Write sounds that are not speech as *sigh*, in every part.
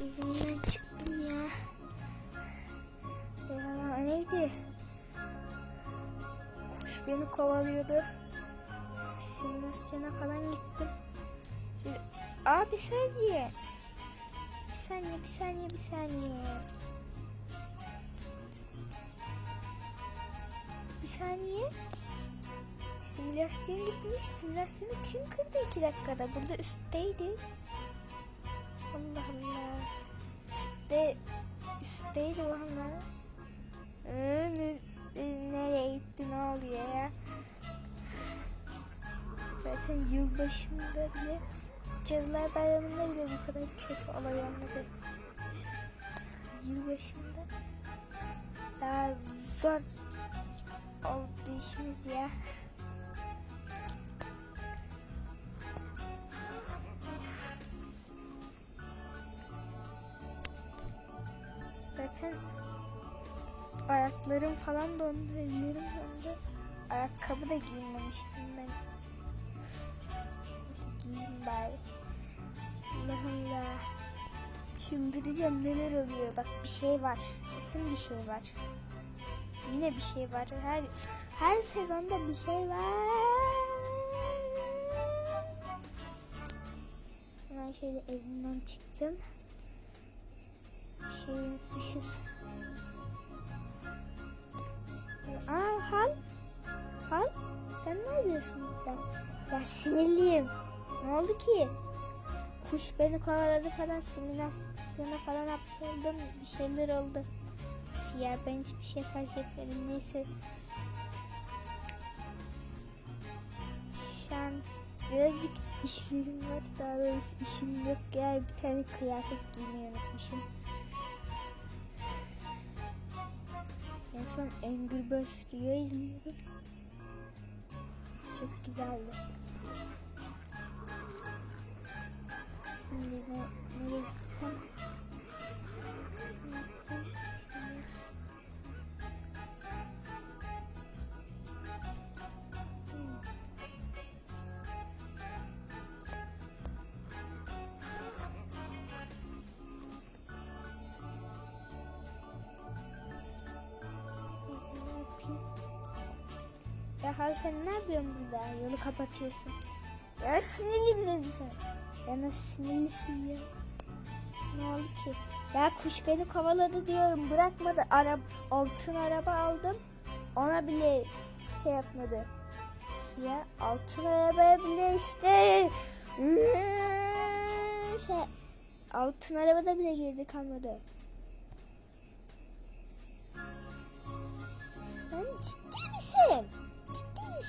evimden çıktım ya. Ya neydi? Kuş beni kovalıyordu. Simülasyona falan gittim. Şöyle... Aa bir saniye. Bir saniye, bir saniye, bir saniye. Bir saniye. Simülasyon gitmiş. Simülasyonu kim kırdı iki dakikada? Burada üstteydi. Üstte, üstteydi valla. Ee, ne, nereye gitti ne oluyor ya? Zaten yılbaşında bile Cadılar Bayramı'nda bile bu kadar kötü olay olmadı. Yılbaşında daha zor oldu işimiz ya. Ayaklarım falan dondu, ellerim dondu. Ayakkabı da giymemiştim ben. Neyse giyeyim bari. Allah Allah. Çıldıracağım neler oluyor. Bak bir şey var. Kesin bir şey var. Yine bir şey var. Her her sezonda bir şey var. Hemen şöyle evimden çıktım. Şey unutmuşuz. Aa hal. Hal. Sen ne yapıyorsun burada? Ya sinirliyim. Ne oldu ki? Kuş beni kovaladı falan simülasyona falan hapsoldım. Bir şeyler oldu. Siyah ben hiçbir şey fark etmedim. Neyse. Şu an birazcık işlerim var. Daha doğrusu işim yok. Ya bir tane kıyafet giymeyi unutmuşum. En son Angry Birds Rio izliyordum. Çok güzeldi. Şimdi ne, nereye gitsem? Ya Hal sen ne yapıyorsun burada? Yolu kapatıyorsun. Ya sinirliyim dedim sana. Ya nasıl sinirlisin ya? Ne oldu ki? Ya kuş beni kovaladı diyorum. Bırakmadı. Arab altın araba aldım. Ona bile şey yapmadı. Siyah altın arabaya bile işte şey altın arabada bile girdi kalmadı.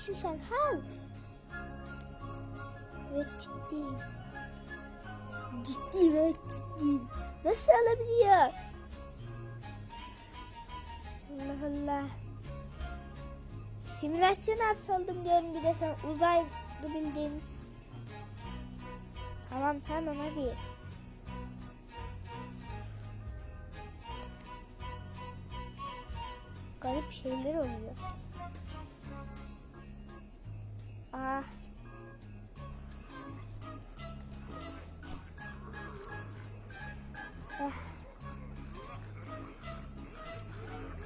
Ciddi sen? Hal. Evet ciddiyim. Ciddiyim evet ciddiyim. Nasıl alabiliyor? Allah Allah. Simülasyona hapsoldum diyorum bir de sen uzaylı bildin. Tamam tamam hadi. Garip şeyler oluyor. ปลา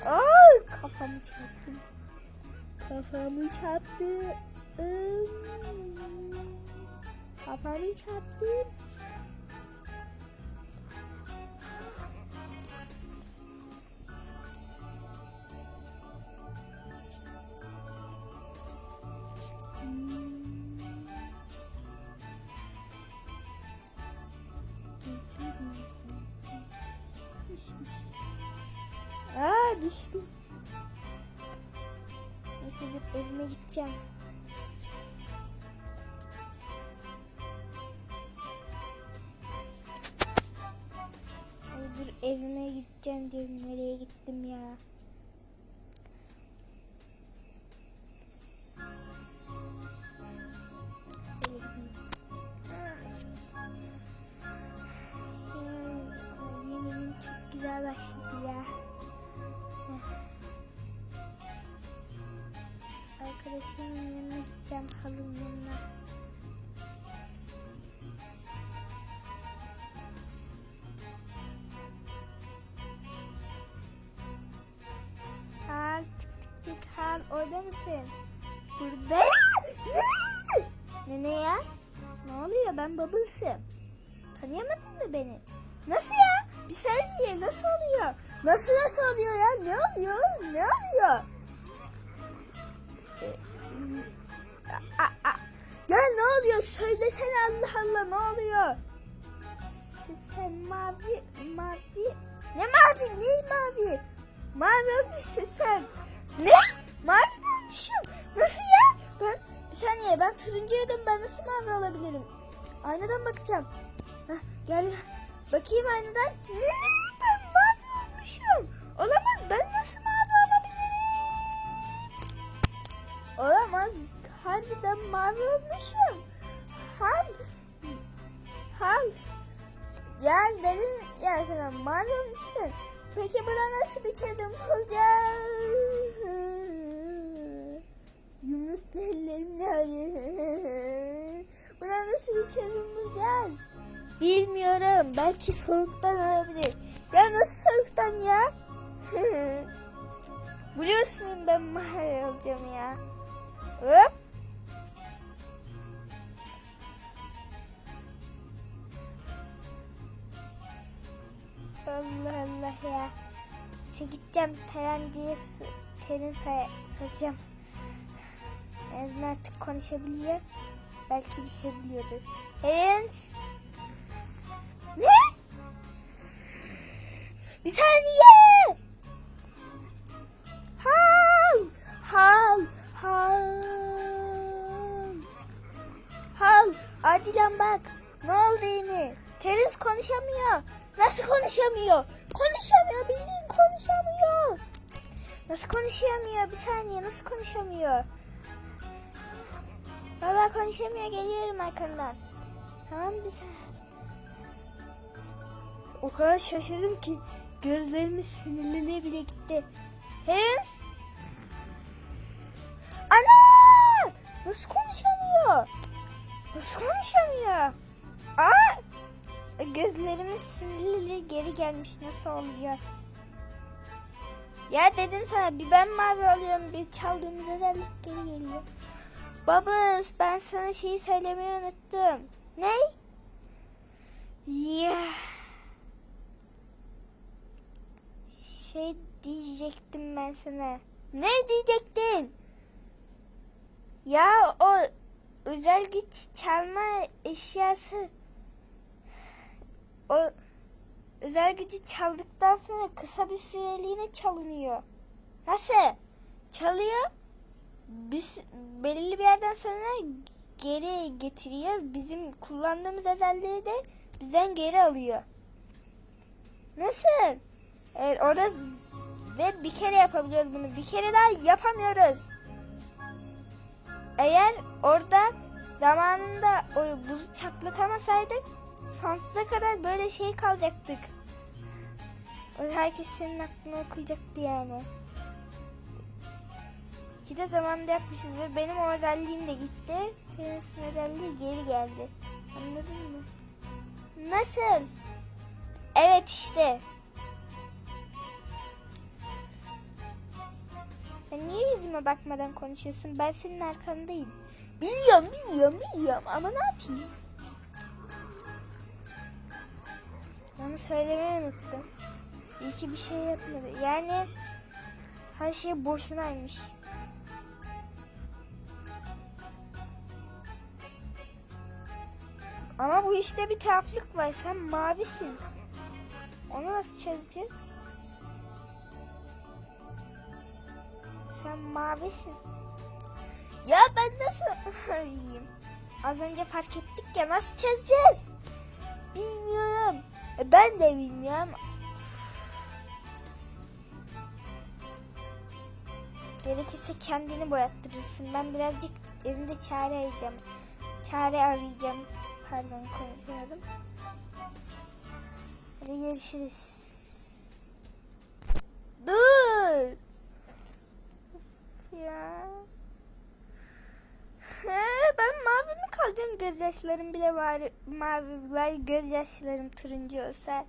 โอ้ kafam çarptı. Kafamı çarptı. Kafamı çarptı. Düştüm. Neyse dur evime gideceğim. Ay evime gideceğim diyorum. Nereye gittim ya? Çok güzel başladı ya. Arkadaşımın yanına gideceğim halının yanına. Hal tık tık tık hal orada mısın? Burada. *laughs* ne ya? Ne oluyor ben babasım. Tanıyamadın mı beni? Nasıl ya? Bir saniye nasıl oluyor? Nasıl nasıl oluyor ya? Ne oluyor? Ne oluyor? A- Ya ne oluyor? Söylesene Allah Allah ne oluyor? Sen mavi mavi ne mavi ne mavi? Mavi olmuşsun sen. Ne? Mavi olmuşum? Nasıl ya? Ben bir saniye ben turuncuydum ben nasıl mavi olabilirim? Aynadan bakacağım. Hah, gel bakayım aynadan. Ne? Ben mavi olmuşum. Olamaz ben nasıl mavi olabilirim? Olamaz. Harbiden mavi olmuşum. Hal. Hal. Ya dedim ya sana mavi olmuşsun. Peki buna nasıl bir çözüm bulacağız? Yumruklu ellerim nerede? *laughs* Buna nasıl bir çözüm bulacağız? Bilmiyorum. Belki soğuktan olabilir. Ya nasıl soğuktan ya? *laughs* Biliyorsun ben mavi olacağım ya. Hop. Allah Allah ya. Şimdi gideceğim Tayancı'ya terin say soracağım. En azından artık konuşabiliyor. Belki bir şey biliyordur. Hens. Ne? Bir saniye. Hal. Hal. Hal. Hal. Acilen bak. Ne oldu yine? Teris konuşamıyor. Nasıl konuşamıyor? Konuşamıyor bildiğin konuşamıyor. Nasıl konuşamıyor? Bir saniye nasıl konuşamıyor? Valla konuşamıyor geliyorum arkandan. Tamam bir saniye. O kadar şaşırdım ki gözlerimiz sinirliliğe bile gitti. Hens! Ana! Nasıl konuşamıyor? Nasıl konuşamıyor? Aa! Gözlerimin sinirliliği geri gelmiş. Nasıl oluyor? Ya dedim sana bir ben mavi oluyorum bir çaldığımız özellik geri geliyor. Babız ben sana şeyi söylemeyi unuttum. Ne? Ya. Şey diyecektim ben sana. Ne diyecektin? Ya o özel güç çalma eşyası o özel gücü çaldıktan sonra kısa bir süreliğine çalınıyor. Nasıl? Çalıyor. Biz belirli bir yerden sonra geri getiriyor. Bizim kullandığımız özelliği de bizden geri alıyor. Nasıl? Evet orada ve bir kere yapabiliyoruz bunu. Bir kere daha yapamıyoruz. Eğer orada zamanında o buzu çatlatamasaydık sonsuza kadar böyle şey kalacaktık. Herkes senin aklını okuyacaktı yani. İki de zamanda yapmışız ve benim o özelliğim de gitti. Tenis'in özelliği geri geldi. Anladın mı? Nasıl? Evet işte. Ya niye yüzüme bakmadan konuşuyorsun? Ben senin arkandayım. Biliyorum, biliyorum, biliyorum ama ne yapayım? Onu söylemeyi unuttum. İyi ki bir şey yapmadı. Yani her şey boşunaymış. Ama bu işte bir tuhaflık var. Sen mavisin. Onu nasıl çözeceğiz? Sen mavisin. Ya ben nasıl *laughs* yiyeyim? Az önce fark ettik ya nasıl çözeceğiz? Bilmiyorum. E, Ben de bilmiyorum. Gerekirse kendini boyattırırsın. Ben birazcık evimde çare arayacağım. Çare arayacağım. Pardon konuşamadım. Hadi görüşürüz. Dur. Ya. He, ben mavi mi kalacağım? Gözyaşlarım bile var. Mavi var. Gözyaşlarım turuncu olsa.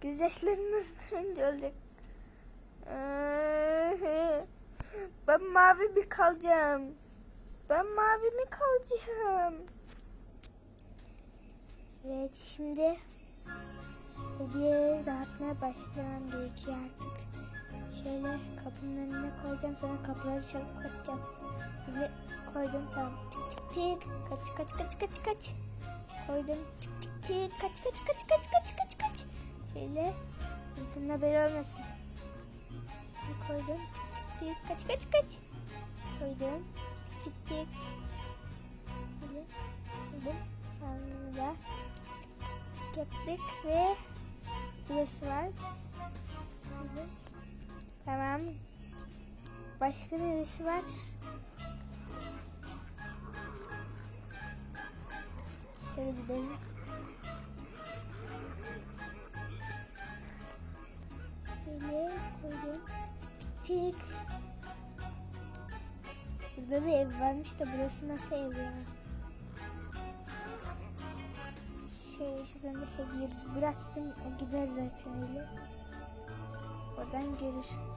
Gözyaşlarım nasıl turuncu olacak? Ben mavi mi kalacağım? Ben mavi mi kalacağım? Evet şimdi hediye dağıtmaya başlamam gerekiyor artık. Şöyle kapının önüne koyacağım sonra kapıları çalıp kaçacağım. Böyle koydum tamam tık tık tık kaç kaç kaç kaç kaç. Koydum tık tık tık kaç kaç kaç kaç kaç kaç kaç. Şöyle insanın haberi olmasın. Bir koydum tık tık tık kaç kaç kaç. Koydum tık tık tık. Böyle koydum. Sonra da tık tık yaptık ve burası var. Tamam. Başka neresi var? Şöyle gidelim. Şöyle koydum. Tık. Burada da ev varmış da burası nasıl ev ya? Şöyle şuradan da bıraktım. O gider zaten öyle. Oradan görür.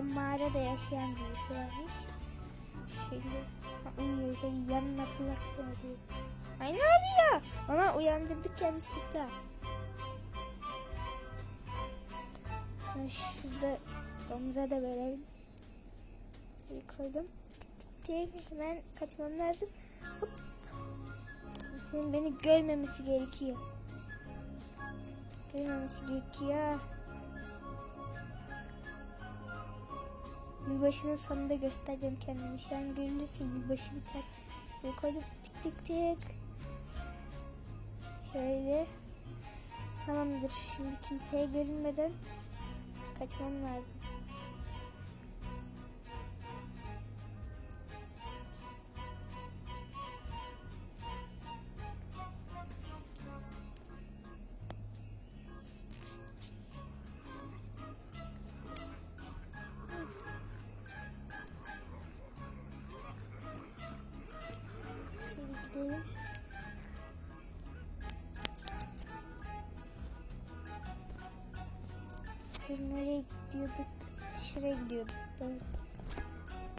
Neden mağarada yaşayan birisi varmış. Ha, uyuyor şöyle yanına fırlattı diyor. Ay ne oluyor? Ama uyandırdık yanlışlıkla. Ha, Şurada domuza da verelim. Bir koydum. Tek hemen kaçmam lazım. Hop. Senin beni görmemesi gerekiyor. Görmemesi gerekiyor. Yılbaşının sonunda göstereceğim kendimi. Şu an görünürse yılbaşı biter. Şöyle koydum tık tık tık. Şöyle. Tamamdır. Şimdi kimseye görünmeden kaçmam lazım. Nereye gidiyorduk? Şuraya gidiyorduk. Doğru.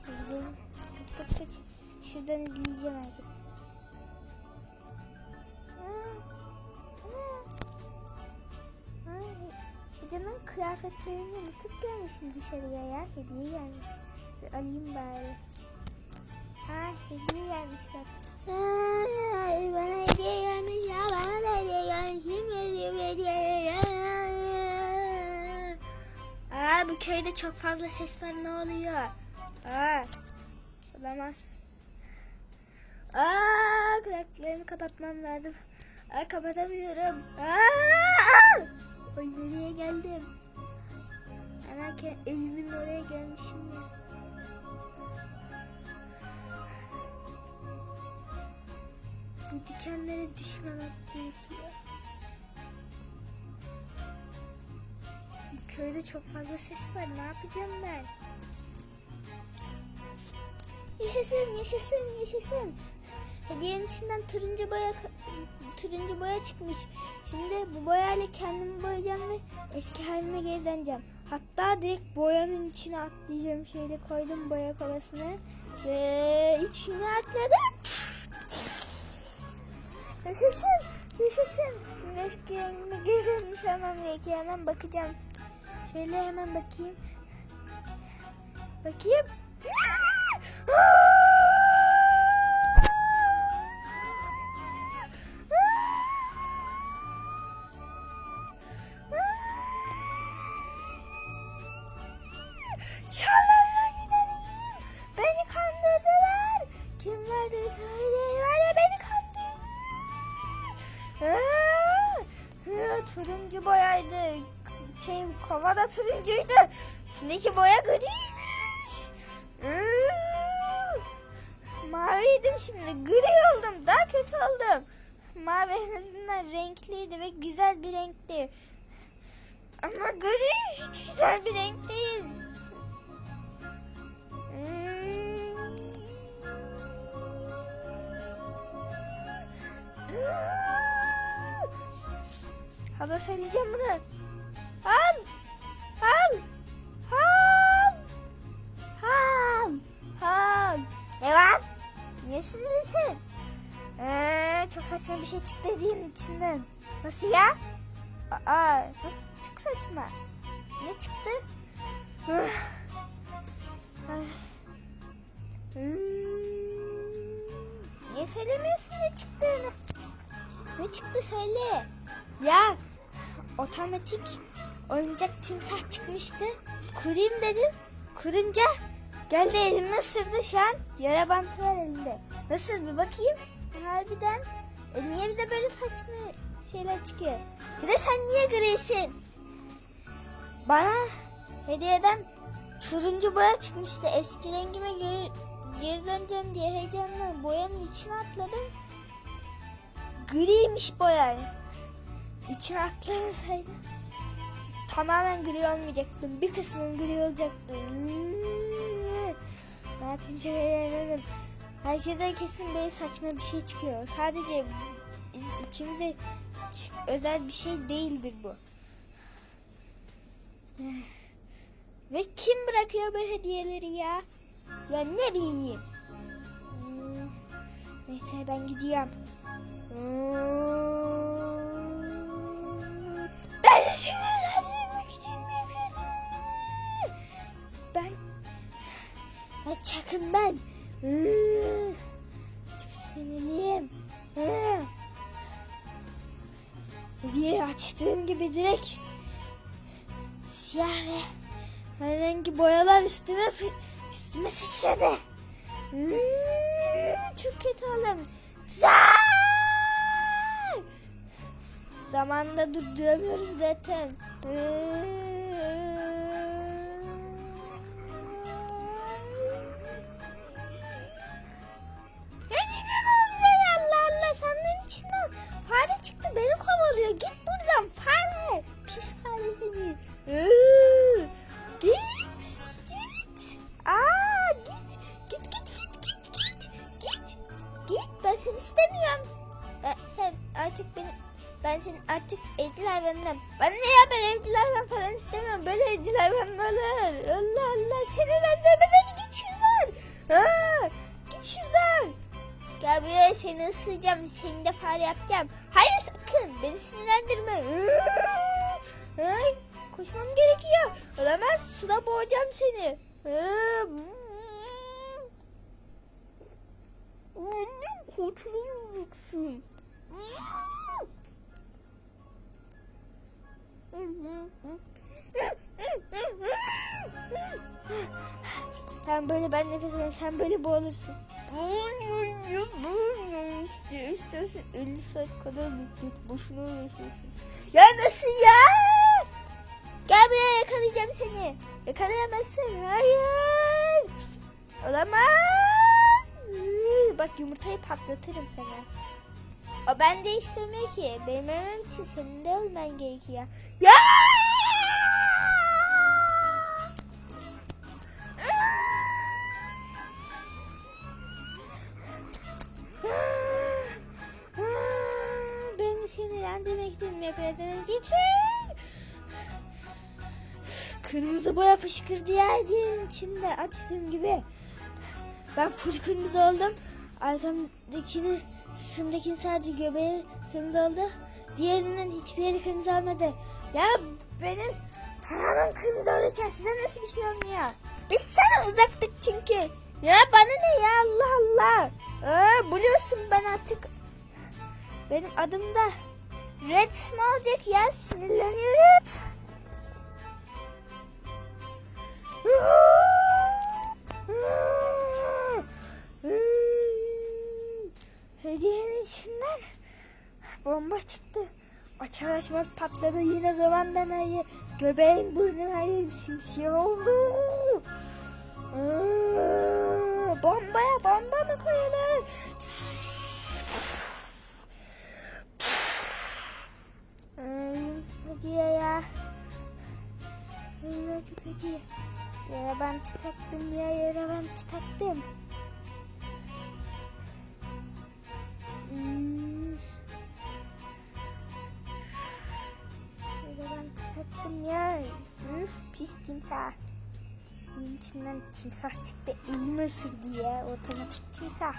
Gidelim. Kaç kaç kaç. Şuradan izleyeceğim. Aa, aa. Aa, Hediye'nin kıyafetlerini unutup gelmişim dışarıya ya. Hediye gelmiş. Bir alayım bari. Ha hediye gelmiş bak. Ay, bana hediye gelmiş Köyde çok fazla ses var ne oluyor? Aa olamaz. Aa kulaklarımı kapatmam lazım. Aa kapatamıyorum. Aa! Ay nereye geldim? Ana ke- evimin oraya gelmişim ya. Bu dikenlere düşmemek gerekiyor. Köyde çok fazla ses var. Ne yapacağım ben? Yaşasın, yaşasın, yaşasın. Hediyenin içinden turuncu boya turuncu boya çıkmış. Şimdi bu boyayla kendimi boyayacağım ve eski halime geri döneceğim. Hatta direkt boyanın içine atlayacağım. Şöyle koydum boya kovasını ve içine atladım. Yaşasın, yaşasın. Şimdi eski rengime geri dönmüş hemen gerekiyor. Hemen bakacağım. Şöyle hemen bakayım. Bakayım. Şey kova da turuncuydu. İçindeki boya griymiş. Aa, Maviydim şimdi gri oldum. Daha kötü oldum. Mavi en azından renkliydi ve güzel bir renkti. Ama gri hiç güzel bir renk değil. Hmm. Hala söyleyeceğim bunu. Saçma bir şey çıktı dediğin içinden. Nasıl ya? Aa, nasıl çok saçma? Ne çıktı? Niye söylemiyorsun ne çıktığını? Ne çıktı söyle. Ya otomatik oyuncak timsah çıkmıştı. Kurayım dedim. Kurunca geldi elime ısırdı şu an. Yara bantı var elinde. Nasıl bir bakayım? Harbiden. E niye bize böyle saçma şeyler çıkıyor? Bir de sen niye grisin? Bana hediyeden turuncu boya çıkmıştı. Eski rengime geri, geri döneceğim diye heyecanla boyanın içine atladım. Griymiş boya. İçine atlamasaydım tamamen gri olmayacaktım. Bir kısmın gri olacaktı. Ne yapayım söyleyemedim. Herkese kesin böyle saçma bir şey çıkıyor. Sadece ikimize özel bir şey değildir bu. *sighs* Ve kim bırakıyor bu hediyeleri ya? Ya ne bileyim. Hmm, Neyse ben gidiyorum. Hmm. Ben sinirlenmek için Ben ben çakın ben. Hmm. Hediye açtığım gibi direkt siyah ve rengi boyalar üstüme üstüme sıçradı. Çok kötü oldum. Zaa! Zamanında durduramıyorum zaten. Yapacağım. Hayır sakın. Beni sinirlendirme. Koşmam gerekiyor. Olamaz. Suda boğacağım seni. Benden kurtulacaksın. Tamam böyle ben nefes alayım sen böyle boğulursun. İşte istersen 50 saat kadar beklet boşuna uğraşıyorsun. Ya nasıl ya? Gel buraya yakalayacağım seni. Yakalayamazsın. Hayır. Olamaz. Bak yumurtayı patlatırım sana. O ben de istemiyor ki. Benim için senin de ölmen gerekiyor. Ya! Sinirlendirmek için mi yapıyordunuz? Gitsin! Kırmızı boya fışkırdı yerdiğin içinde açtığım gibi. Ben full kırmızı oldum. Arkamdakini, sırtımdakini sadece göbeği kırmızı oldu. Diğerinin hiçbir yeri kırmızı olmadı. Ya benim paramın kırmızı olurken size nasıl bir şey olmuyor? Biz sana uzaktık çünkü. Ya bana ne ya Allah Allah. Aa, biliyorsun ben artık benim adım da Red olacak ya sinirleniyorum. Hediyenin içinden bomba çıktı. Açar açmaz patladı yine zamandan ayı. Göbeğim burnum yerim simsiyah oldu. Bombaya bomba mı koyalım? acıyor ya. Vallahi çok acıyor. Yere ben titaktım ya yere ben titaktım. Yere ben titaktım ya. Üf pis timsah. Bunun içinden timsah çıktı elimi ısırdı ya otomatik timsah.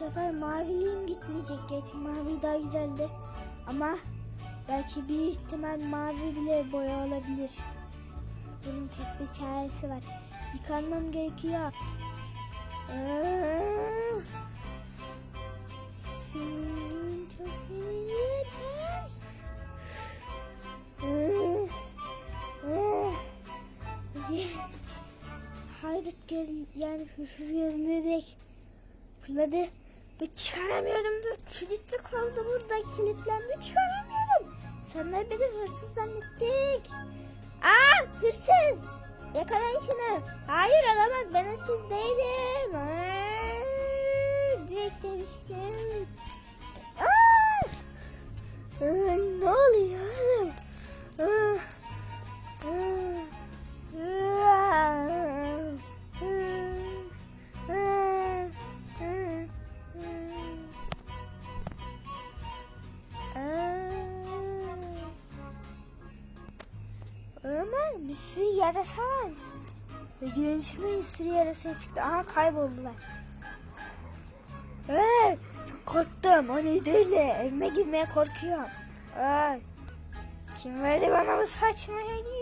Sefer maviliğim gitmeyecek. Geç mavi daha güzeldi. Ama belki bir ihtimal mavi bile boya olabilir. Bunun tek bir çaresi var. Yıkanmam gerekiyor. Senin çok hayret göz yani hırsız gözlerek fırladı ve çıkaramıyorum da kilitli kaldı burada kilitlendi çıkaramıyorum. Sanlar beni hırsız zannedecek. Aa hırsız yakalayın şunu. Hayır olamaz ben hırsız değilim. Aa, direkt! Ay, ne oluyor? Yarasa çıktı. Aha kayboldular. Ee, çok korktum. O neydi öyle? Evime girmeye korkuyorum. Ay, kim verdi bana bu saçma hediye?